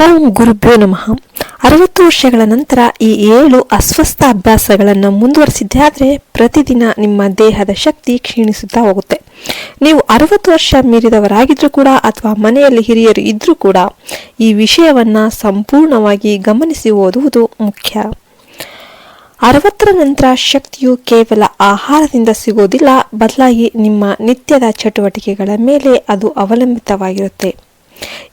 ಓಂ ಗುರುಭ್ಯೋ ನಮಃ. ಅರವತ್ತು ವರ್ಷಗಳ ನಂತರ ಈ ಏಳು ಅಸ್ವಸ್ಥ ಅಭ್ಯಾಸಗಳನ್ನು ಮುಂದುವರಿಸಿದ್ದೇ ಆದರೆ ಪ್ರತಿದಿನ ನಿಮ್ಮ ದೇಹದ ಶಕ್ತಿ ಕ್ಷೀಣಿಸುತ್ತಾ ಹೋಗುತ್ತೆ. ನೀವು ಅರವತ್ತು ವರ್ಷ ಮೀರಿದವರಾಗಿದ್ದರೂ ಕೂಡ ಅಥವಾ ಮನೆಯಲ್ಲಿ ಹಿರಿಯರು ಇದ್ದರೂ ಕೂಡ ಈ ವಿಷಯವನ್ನು ಸಂಪೂರ್ಣವಾಗಿ ಗಮನಿಸಿ ಓದುವುದು ಮುಖ್ಯ. ಅರವತ್ತರ ನಂತರ ಶಕ್ತಿಯು ಕೇವಲ ಆಹಾರದಿಂದ ಸಿಗೋದಿಲ್ಲ, ಬದಲಾಗಿ ನಿಮ್ಮ ನಿತ್ಯದ ಚಟುವಟಿಕೆಗಳ ಮೇಲೆ ಅದು ಅವಲಂಬಿತವಾಗಿರುತ್ತೆ.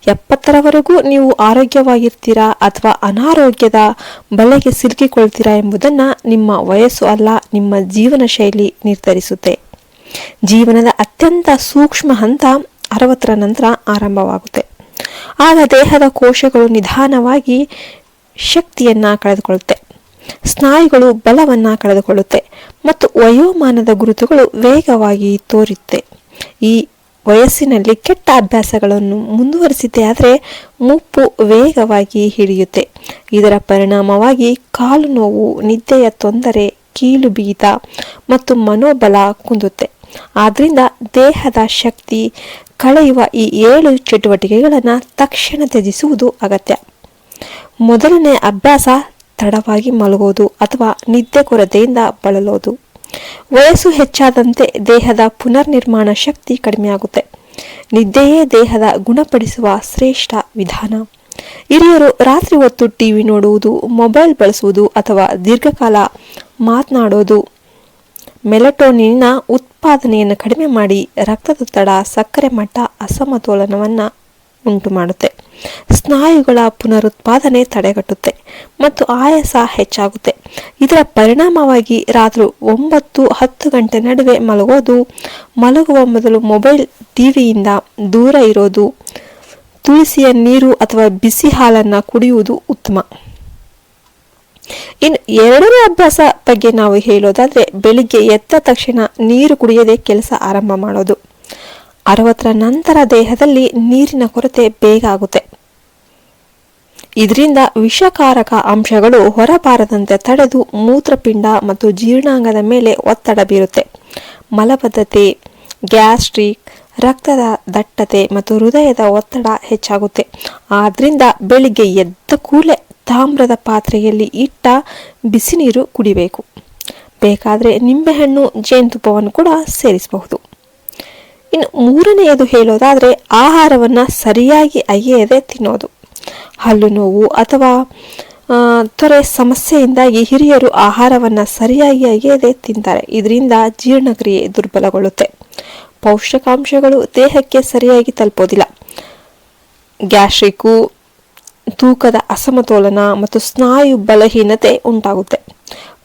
ಎಪ್ಪತ್ತರವರೆಗೂ ನೀವು ಆರೋಗ್ಯವಾಗಿರ್ತೀರಾ ಅಥವಾ ಅನಾರೋಗ್ಯದ ಬಲೆಗೆ ಸಿಲುಕಿಕೊಳ್ತೀರಾ ಎಂಬುದನ್ನು ನಿಮ್ಮ ವಯಸ್ಸು ಅಲ್ಲ, ನಿಮ್ಮ ಜೀವನ ಶೈಲಿ ನಿರ್ಧರಿಸುತ್ತೆ. ಜೀವನದ ಅತ್ಯಂತ ಸೂಕ್ಷ್ಮ ಹಂತ ಅರವತ್ತರ ನಂತರ ಆರಂಭವಾಗುತ್ತೆ. ಆಗ ದೇಹದ ಕೋಶಗಳು ನಿಧಾನವಾಗಿ ಶಕ್ತಿಯನ್ನ ಕಳೆದುಕೊಳ್ಳುತ್ತೆ. ಸ್ನಾಯುಗಳು ಬಲವನ್ನ ಕಳೆದುಕೊಳ್ಳುತ್ತೆ ಮತ್ತು ವಯೋಮಾನದ ಗುರುತುಗಳು ವೇಗವಾಗಿ ತೋರುತ್ತೆ. ಈ ವಯಸ್ಸಿನಲ್ಲಿ ಕೆಟ್ಟ ಅಭ್ಯಾಸಗಳನ್ನು ಮುಂದುವರಿಸಿದ್ದೇ ಆದರೆ ಮುಪ್ಪು ವೇಗವಾಗಿ ಹಿಡಿಯುತ್ತೆ. ಇದರ ಪರಿಣಾಮವಾಗಿ ಕಾಲು ನೋವು ನಿದ್ದೆಯ ತೊಂದರೆ ಕೀಲು ಬೀತ ಮತ್ತು ಮನೋಬಲ ಕುಂದುತ್ತೆ. ಆದ್ದರಿಂದ ದೇಹದ ಶಕ್ತಿ ಕಳೆಯುವ ಈ ಏಳು ಚಟುವಟಿಕೆಗಳನ್ನು ತಕ್ಷಣ ತ್ಯಜಿಸುವುದು ಅಗತ್ಯ. ಮೊದಲನೇ ಅಭ್ಯಾಸ ತಡವಾಗಿ ಮಲಗೋದು ಅಥವಾ ನಿದ್ದೆ ಕೊರತೆಯಿಂದ ಬಳಲೋದು. ವಯಸ್ಸು ಹೆಚ್ಚಾದಂತೆ ದೇಹದ ಪುನರ್ನಿರ್ಮಾಣ ಶಕ್ತಿ ಕಡಿಮೆಯಾಗುತ್ತೆ. ನಿದ್ದೆಯೇ ದೇಹದ ಗುಣಪಡಿಸುವ ಶ್ರೇಷ್ಠ ವಿಧಾನ. ಹಿರಿಯರು ರಾತ್ರಿ ಹೊತ್ತು ಟಿವಿ ನೋಡುವುದು, ಮೊಬೈಲ್ ಬಳಸುವುದು ಅಥವಾ ದೀರ್ಘಕಾಲ ಮಾತನಾಡೋದು. ಮೆಲಟೋನಿನ್ನ ಉತ್ಪಾದನೆಯನ್ನು ಕಡಿಮೆ ಮಾಡಿ ರಕ್ತದೊತ್ತಡ, ಸಕ್ಕರೆ ಮಟ್ಟ, ಅಸಮತೋಲನವನ್ನು ಉಂಟು ಮಾಡುತ್ತೆ ಸ್ನಾಯುಗಳ ಪುನರುತ್ಪಾದನೆ ತಡೆಗಟ್ಟುತ್ತೆ ಮತ್ತು ಆಯಾಸ ಹೆಚ್ಚಾಗುತ್ತೆ. ಇದರ ಪರಿಣಾಮವಾಗಿ ರಾತ್ರಿ ಒಂಬತ್ತು ಹತ್ತು ಗಂಟೆ ನಡುವೆ ಮಲಗೋದು, ಮಲಗುವ ಮೊದಲು ಮೊಬೈಲ್ ಟಿವಿಯಿಂದ ದೂರ ಇರೋದು, ತುಳಸಿಯ ನೀರು ಅಥವಾ ಬಿಸಿ ಹಾಲನ್ನು ಕುಡಿಯುವುದು ಉತ್ತಮ. ಇನ್ನು ಎರಡನೇ ಅಭ್ಯಾಸ ಬಗ್ಗೆ ನಾವು ಹೇಳೋದಾದ್ರೆ, ಬೆಳಿಗ್ಗೆ ಎದ್ದ ತಕ್ಷಣ ನೀರು ಕುಡಿಯದೆ ಕೆಲಸ ಆರಂಭ ಮಾಡೋದು. ಅರವತ್ತರ ನಂತರ ದೇಹದಲ್ಲಿ ನೀರಿನ ಕೊರತೆ ಬೇಗ ಆಗುತ್ತೆ. ಇದರಿಂದ ವಿಷಕಾರಕ ಅಂಶಗಳು ಹೊರಬಾರದಂತೆ ತಡೆದು ಮೂತ್ರಪಿಂಡ ಮತ್ತು ಜೀರ್ಣಾಂಗದ ಮೇಲೆ ಒತ್ತಡ ಬೀರುತ್ತೆ. ಮಲಬದ್ಧತೆ, ಗ್ಯಾಸ್ಟ್ರಿಕ್, ರಕ್ತದ ದಟ್ಟತೆ ಮತ್ತು ಹೃದಯದ ಒತ್ತಡ ಹೆಚ್ಚಾಗುತ್ತೆ. ಆದ್ದರಿಂದ ಬೆಳಿಗ್ಗೆ ಎದ್ದ ಕೂಲೆ ತಾಮ್ರದ ಪಾತ್ರೆಯಲ್ಲಿ ಇಟ್ಟ ಬಿಸಿ ನೀರು ಕುಡಿಬೇಕು. ಬೇಕಾದರೆ ನಿಂಬೆಹಣ್ಣು, ಜೇನುತುಪ್ಪವನ್ನು ಕೂಡ ಸೇರಿಸಬಹುದು. ಇನ್ನು ಮೂರನೆಯದು ಹೇಳೋದಾದರೆ ಆಹಾರವನ್ನು ಸರಿಯಾಗಿ ಅಗೆಯದೆ ತಿನ್ನೋದು. ಹಲ್ಲು ನೋವು ಅಥವಾ ತೊರೆ ಸಮಸ್ಯೆಯಿಂದಾಗಿ ಹಿರಿಯರು ಆಹಾರವನ್ನು ಸರಿಯಾಗಿ ಅಗೆಯದೆ ತಿಂತಾರೆ. ಇದರಿಂದ ಜೀರ್ಣಕ್ರಿಯೆ ದುರ್ಬಲಗೊಳ್ಳುತ್ತೆ. ಪೌಷ್ಟಿಕಾಂಶಗಳು ದೇಹಕ್ಕೆ ಸರಿಯಾಗಿ ತಲುಪೋದಿಲ್ಲ. ಗ್ಯಾಸ್ಟ್ರಿಕ್ಕು, ತೂಕದ ಅಸಮತೋಲನ ಮತ್ತು ಸ್ನಾಯು ಬಲಹೀನತೆ ಉಂಟಾಗುತ್ತೆ.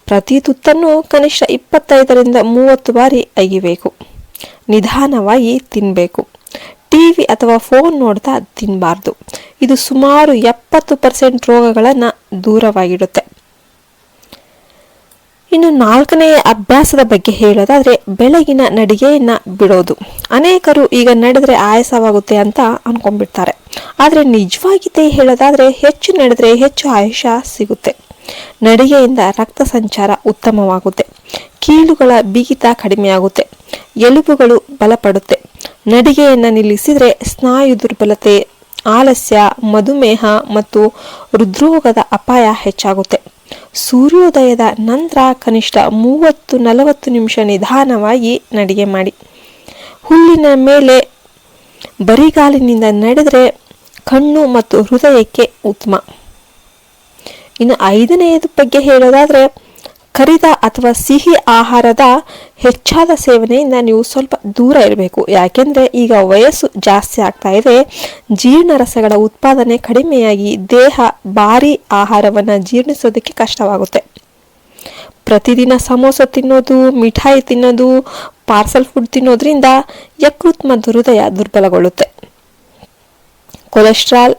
ಪ್ರತಿ ತುತ್ತನ್ನು ಕನಿಷ್ಠ ಇಪ್ಪತ್ತೈದರಿಂದ ಮೂವತ್ತು ಬಾರಿ ಅಗಿಬೇಕು. ನಿಧಾನವಾಗಿ ತಿನ್ನಬೇಕು ಟಿವಿ ಅಥವಾ ಫೋನ್ ನೋಡ್ತಾ ತಿನ್ನಬಾರ್ದು ಇದು ಸುಮಾರು ಎಪ್ಪತ್ತು ಪರ್ಸೆಂಟ್ ರೋಗಗಳನ್ನು ದೂರವಾಗಿಡುತ್ತೆ. ಇನ್ನು ನಾಲ್ಕನೆಯ ಅಭ್ಯಾಸದ ಬಗ್ಗೆ ಹೇಳೋದಾದ್ರೆ ಬೆಳಗಿನ ನಡಿಗೆಯನ್ನ ಬಿಡೋದು. ಅನೇಕರು ಈಗ ನಡೆದ್ರೆ ಆಯಾಸವಾಗುತ್ತೆ ಅಂತ ಅನ್ಕೊಂಡ್ಬಿಡ್ತಾರೆ. ಆದರೆ ನಿಜವಾಗಿದೆ ಹೇಳೋದಾದ್ರೆ ಹೆಚ್ಚು ನಡೆದ್ರೆ ಹೆಚ್ಚು ಆಯುಷ ಸಿಗುತ್ತೆ. ನಡಿಗೆಯಿಂದ ರಕ್ತ ಸಂಚಾರ ಉತ್ತಮವಾಗುತ್ತೆ. ಕೀಲುಗಳ ಬಿಗಿತ ಕಡಿಮೆಯಾಗುತ್ತೆ. ಎಲುಬುಗಳು ಬಲಪಡುತ್ತೆ. ನಡಿಗೆಯನ್ನು ನಿಲ್ಲಿಸಿದರೆ ಸ್ನಾಯು ದುರ್ಬಲತೆ, ಆಲಸ್ಯ, ಮಧುಮೇಹ ಮತ್ತು ಹೃದ್ರೋಗದ ಅಪಾಯ ಹೆಚ್ಚಾಗುತ್ತೆ. ಸೂರ್ಯೋದಯದ ನಂತರ ಕನಿಷ್ಠ ಮೂವತ್ತು ನಲವತ್ತು ನಿಮಿಷ ನಿಧಾನವಾಗಿ ನಡಿಗೆ ಮಾಡಿ. ಹುಲ್ಲಿನ ಮೇಲೆ ಬರಿಗಾಲಿನಿಂದ ನಡೆದರೆ ಕಣ್ಣು ಮತ್ತು ಹೃದಯಕ್ಕೆ ಉತ್ತಮ. ಇನ್ನು ಐದನೆಯದು ಬಗ್ಗೆ ಹೇಳೋದಾದರೆ ಕರಿದ ಅಥವಾ ಸಿಹಿ ಆಹಾರದ ಹೆಚ್ಚಾದ ಸೇವನೆಯಿಂದ ನೀವು ಸ್ವಲ್ಪ ದೂರ ಇರಬೇಕು. ಯಾಕೆಂದರೆ ಈಗ ವಯಸ್ಸು ಜಾಸ್ತಿ ಆಗ್ತಾ ಇದೆ. ಜೀರ್ಣರಸಗಳ ಉತ್ಪಾದನೆ ಕಡಿಮೆಯಾಗಿ ದೇಹ, ಭಾರಿ ಆಹಾರವನ್ನು ಜೀರ್ಣಿಸೋದಕ್ಕೆ ಕಷ್ಟವಾಗುತ್ತೆ. ಪ್ರತಿದಿನ ಸಮೋಸ ತಿನ್ನೋದು, ಮಿಠಾಯಿ ತಿನ್ನೋದು, ಪಾರ್ಸಲ್ ಫುಡ್ ತಿನ್ನೋದ್ರಿಂದ ಯಕೃತ್ ಮತ್ತು ದುರ್ಬಲಗೊಳ್ಳುತ್ತೆ. ಕೊಲೆಸ್ಟ್ರಾಲ್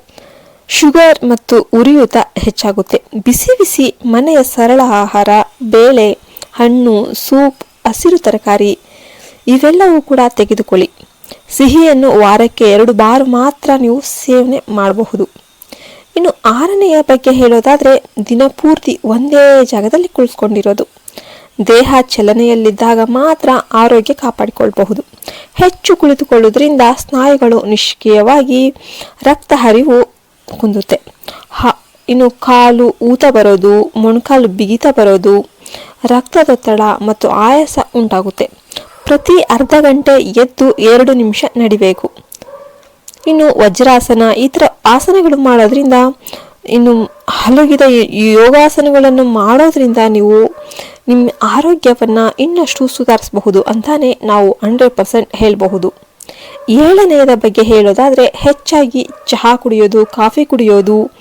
ಶುಗರ್ ಮತ್ತು ಉರಿಯೂತ ಹೆಚ್ಚಾಗುತ್ತೆ. ಬಿಸಿ ಬಿಸಿ ಮನೆಯ ಸರಳ ಆಹಾರ, ಬೇಳೆ, ಹಣ್ಣು, ಸೂಪ್, ಹಸಿರು ತರಕಾರಿ, ಇವೆಲ್ಲವೂ ಕೂಡ ತೆಗೆದುಕೊಳ್ಳಿ. ಸಿಹಿಯನ್ನು ವಾರಕ್ಕೆ ಎರಡು ಬಾರು ಮಾತ್ರ ನೀವು ಸೇವನೆ ಮಾಡಬಹುದು. ಇನ್ನು ಆರನೆಯ ಬಗ್ಗೆ ಹೇಳೋದಾದರೆ ದಿನಪೂರ್ತಿ ಒಂದೇ ಜಾಗದಲ್ಲಿ ಕುಳಿಸ್ಕೊಂಡಿರೋದು ದೇಹ ಚಲನೆಯಲ್ಲಿದ್ದಾಗ ಮಾತ್ರ ಆರೋಗ್ಯ ಕಾಪಾಡಿಕೊಳ್ಳಬಹುದು ಹೆಚ್ಚು ಕುಳಿತುಕೊಳ್ಳುವುದರಿಂದ ಸ್ನಾಯುಗಳು ನಿಷ್ಕ್ರಿಯವಾಗಿ ರಕ್ತ ಹರಿವು ಕುಂದುತ್ತೆ. ಹ, ಇನ್ನು ಕಾಲು ಊತ ಬರೋದು, ಮೊಣಕಾಲು ಬಿಗಿತ ಬರೋದು ರಕ್ತದೊತ್ತಡ ಮತ್ತು ಆಯಾಸ ಉಂಟಾಗುತ್ತೆ. ಪ್ರತಿ ಅರ್ಧ ಗಂಟೆ ಎದ್ದು ಎರಡು ನಿಮಿಷ ನಡಿಬೇಕು. ಇನ್ನು ವಜ್ರಾಸನ, ಈ ಥರ ಆಸನಗಳು ಮಾಡೋದ್ರಿಂದ, ಇನ್ನು ಹಲಗಿದ ಯೋಗಾಸನಗಳನ್ನು ಮಾಡೋದ್ರಿಂದ ನೀವು ನಿಮ್ಮ ಆರೋಗ್ಯವನ್ನು ಇನ್ನಷ್ಟು ಸುಧಾರಿಸಬಹುದು ಅಂತಾನೆ ನಾವು ಹಂಡ್ರೆಡ್ ಪರ್ಸೆಂಟ್ ಹೇಳಬಹುದು. ಏಳನೆಯದ ಬಗ್ಗೆ ಹೇಳೋದಾದರೆ ಹೆಚ್ಚಾಗಿ ಚಹಾ ಕುಡಿಯೋದು, ಕಾಫಿ ಕುಡಿಯೋದು,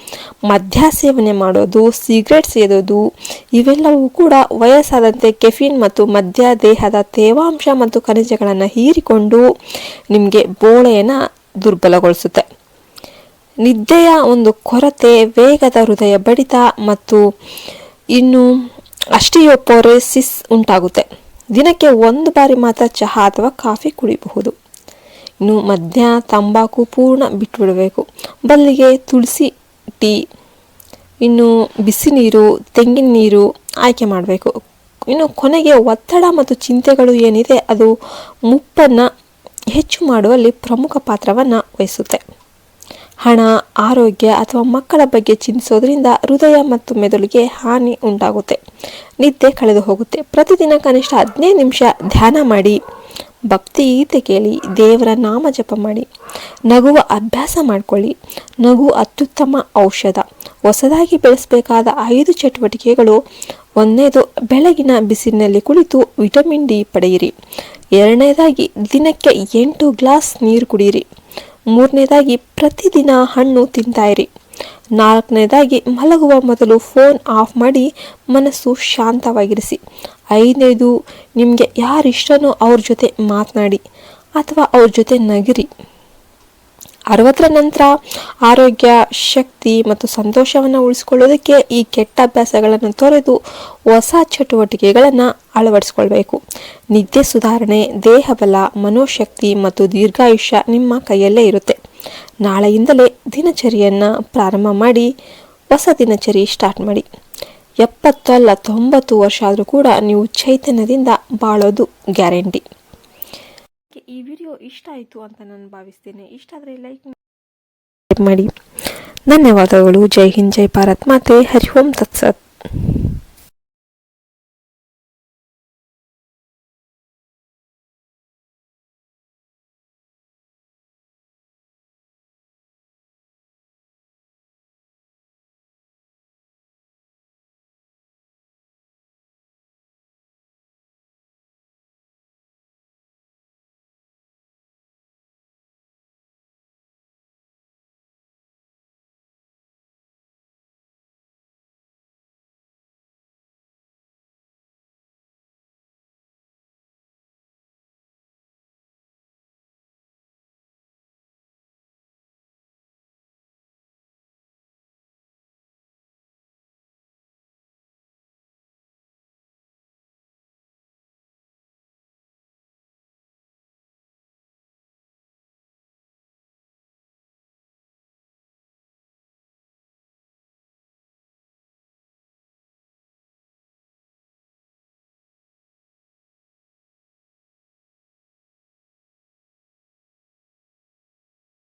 ಮದ್ಯ ಸೇವನೆ ಮಾಡೋದು, ಸಿಗರೆಟ್ ಸೇದೋದು, ಇವೆಲ್ಲವೂ ಕೂಡ ವಯಸ್ಸಾದಂತೆ ಕೆಫಿನ್ ಮತ್ತು ಮದ್ಯ, ದೇಹದ ತೇವಾಂಶ ಮತ್ತು ಖನಿಜಗಳನ್ನು ಹೀರಿಕೊಂಡು ನಿಮಗೆ ಬೋಳೆಯನ್ನು ದುರ್ಬಲಗೊಳಿಸುತ್ತೆ. ನಿದ್ದೆಯ ಒಂದು ಕೊರತೆ ವೇಗದ ಹೃದಯ ಬಡಿತ ಮತ್ತು ಇನ್ನು ಅಸ್ಟಿಯೋಪೊರೆಸಿಸ್ ಉಂಟಾಗುತ್ತೆ. ದಿನಕ್ಕೆ ಒಂದು ಬಾರಿ ಮಾತ್ರ ಚಹಾ ಅಥವಾ ಕಾಫಿ ಕುಡಿಯಬಹುದು ಇನ್ನು ಮಧ್ಯ ತಂಬಾಕು ಪೂರ್ಣ ಬಿಟ್ಟುಬಿಡಬೇಕು ಬದಲಿಗೆ ತುಳಸಿ ಟೀ, ಇನ್ನು ಬಿಸಿ ನೀರು, ತೆಂಗಿನ ನೀರು ಆಯ್ಕೆ ಮಾಡಬೇಕು. ಇನ್ನು ಕೊನೆಗೆ ಒತ್ತಡ ಮತ್ತು ಚಿಂತೆಗಳು ಏನಿದೆ, ಅದು ಮುಪ್ಪನ್ನು ಹೆಚ್ಚು ಮಾಡುವಲ್ಲಿ ಪ್ರಮುಖ ಪಾತ್ರವನ್ನು ವಹಿಸುತ್ತೆ. ಹಣ, ಆರೋಗ್ಯ ಅಥವಾ ಮಕ್ಕಳ ಬಗ್ಗೆ ಚಿಂತಿಸೋದ್ರಿಂದ ಹೃದಯ ಮತ್ತು ಮೆದುಳಿಗೆ ಹಾನಿ ಉಂಟಾಗುತ್ತೆ. ನಿದ್ದೆ ಕಳೆದು ಹೋಗುತ್ತೆ. ಪ್ರತಿದಿನ ಕನಿಷ್ಠ ಹದಿನೈದು ನಿಮಿಷ ಧ್ಯಾನ ಮಾಡಿ ಭಕ್ತಿ ಗೀತೆ ಕೇಳಿ, ದೇವರ ನಾಮ ಜಪ ಮಾಡಿ. ನಗುವ ಅಭ್ಯಾಸ ಮಾಡಿಕೊಳ್ಳಿ. ನಗು ಅತ್ಯುತ್ತಮ ಔಷಧ. ಹೊಸದಾಗಿ ಬೆಳೆಸಬೇಕಾದ ಐದು ಚಟುವಟಿಕೆಗಳು ಒಂದನೇದು ಬೆಳಗಿನ ಬಿಸಿಲಿನಲ್ಲಿ ಕುಳಿತು ವಿಟಮಿನ್ ಡಿ ಪಡೆಯಿರಿ. ಎರಡನೇದಾಗಿ, ದಿನಕ್ಕೆ ಎಂಟು ಗ್ಲಾಸ್ ನೀರು ಕುಡಿಯಿರಿ. ಮೂರನೇದಾಗಿ, ಪ್ರತಿದಿನ ಹಣ್ಣು ತಿಂತಾಯಿರಿ. ನಾಲ್ಕನೇದಾಗಿ ಮಲಗುವ ಮೊದಲು ಫೋನ್ ಆಫ್ ಮಾಡಿ ಮನಸ್ಸು ಶಾಂತವಾಗಿರಿಸಿ. ಐದನೇದು, ನಿಮಗೆ ಯಾರಿಷ್ಟನೋ ಅವ್ರ ಜೊತೆ ಮಾತನಾಡಿ ಅಥವಾ ಅವ್ರ ಜೊತೆ ನಗಿರಿ. ಅರವತ್ತರ ನಂತರ ಆರೋಗ್ಯ, ಶಕ್ತಿ ಮತ್ತು ಸಂತೋಷವನ್ನು ಉಳಿಸ್ಕೊಳ್ಳೋದಕ್ಕೆ ಈ ಕೆಟ್ಟ ಅಭ್ಯಾಸಗಳನ್ನು ತೊರೆದು ಹೊಸ ಚಟುವಟಿಕೆಗಳನ್ನು ಅಳವಡಿಸ್ಕೊಳ್ಬೇಕು. ನಿದ್ದೆ ಸುಧಾರಣೆ, ದೇಹಬಲ, ಮನೋಶಕ್ತಿ ಮತ್ತು ದೀರ್ಘಾಯುಷ್ಯ ನಿಮ್ಮ ಕೈಯಲ್ಲೇ ಇರುತ್ತೆ. ನಾಳೆಯಿಂದಲೇ ದಿನಚರಿಯನ್ನು ಪ್ರಾರಂಭ ಮಾಡಿ ಹೊಸ ದಿನಚರಿ ಸ್ಟಾರ್ಟ್ ಮಾಡಿ. ಎಪ್ಪತ್ತಲ್ಲ ತೊಂಬತ್ತು ವರ್ಷ ಆದರೂ ಕೂಡ ನೀವು ಚೈತನ್ಯದಿಂದ ಬಾಳೋದು ಗ್ಯಾರಂಟಿ. ಈ ವಿಡಿಯೋ ಇಷ್ಟ ಆಯಿತು ಅಂತ ನಾನು ಭಾವಿಸ್ತೇನೆ. ಇಷ್ಟ ಆದರೆ ಲೈಕ್ ಮಾಡಿ. ಧನ್ಯವಾದಗಳು. ಜೈ ಹಿಂದ್ ಜೈ ಭಾರತ್. ಮಾತೆ ಹರಿ ಓಂ ತತ್ಸತ್.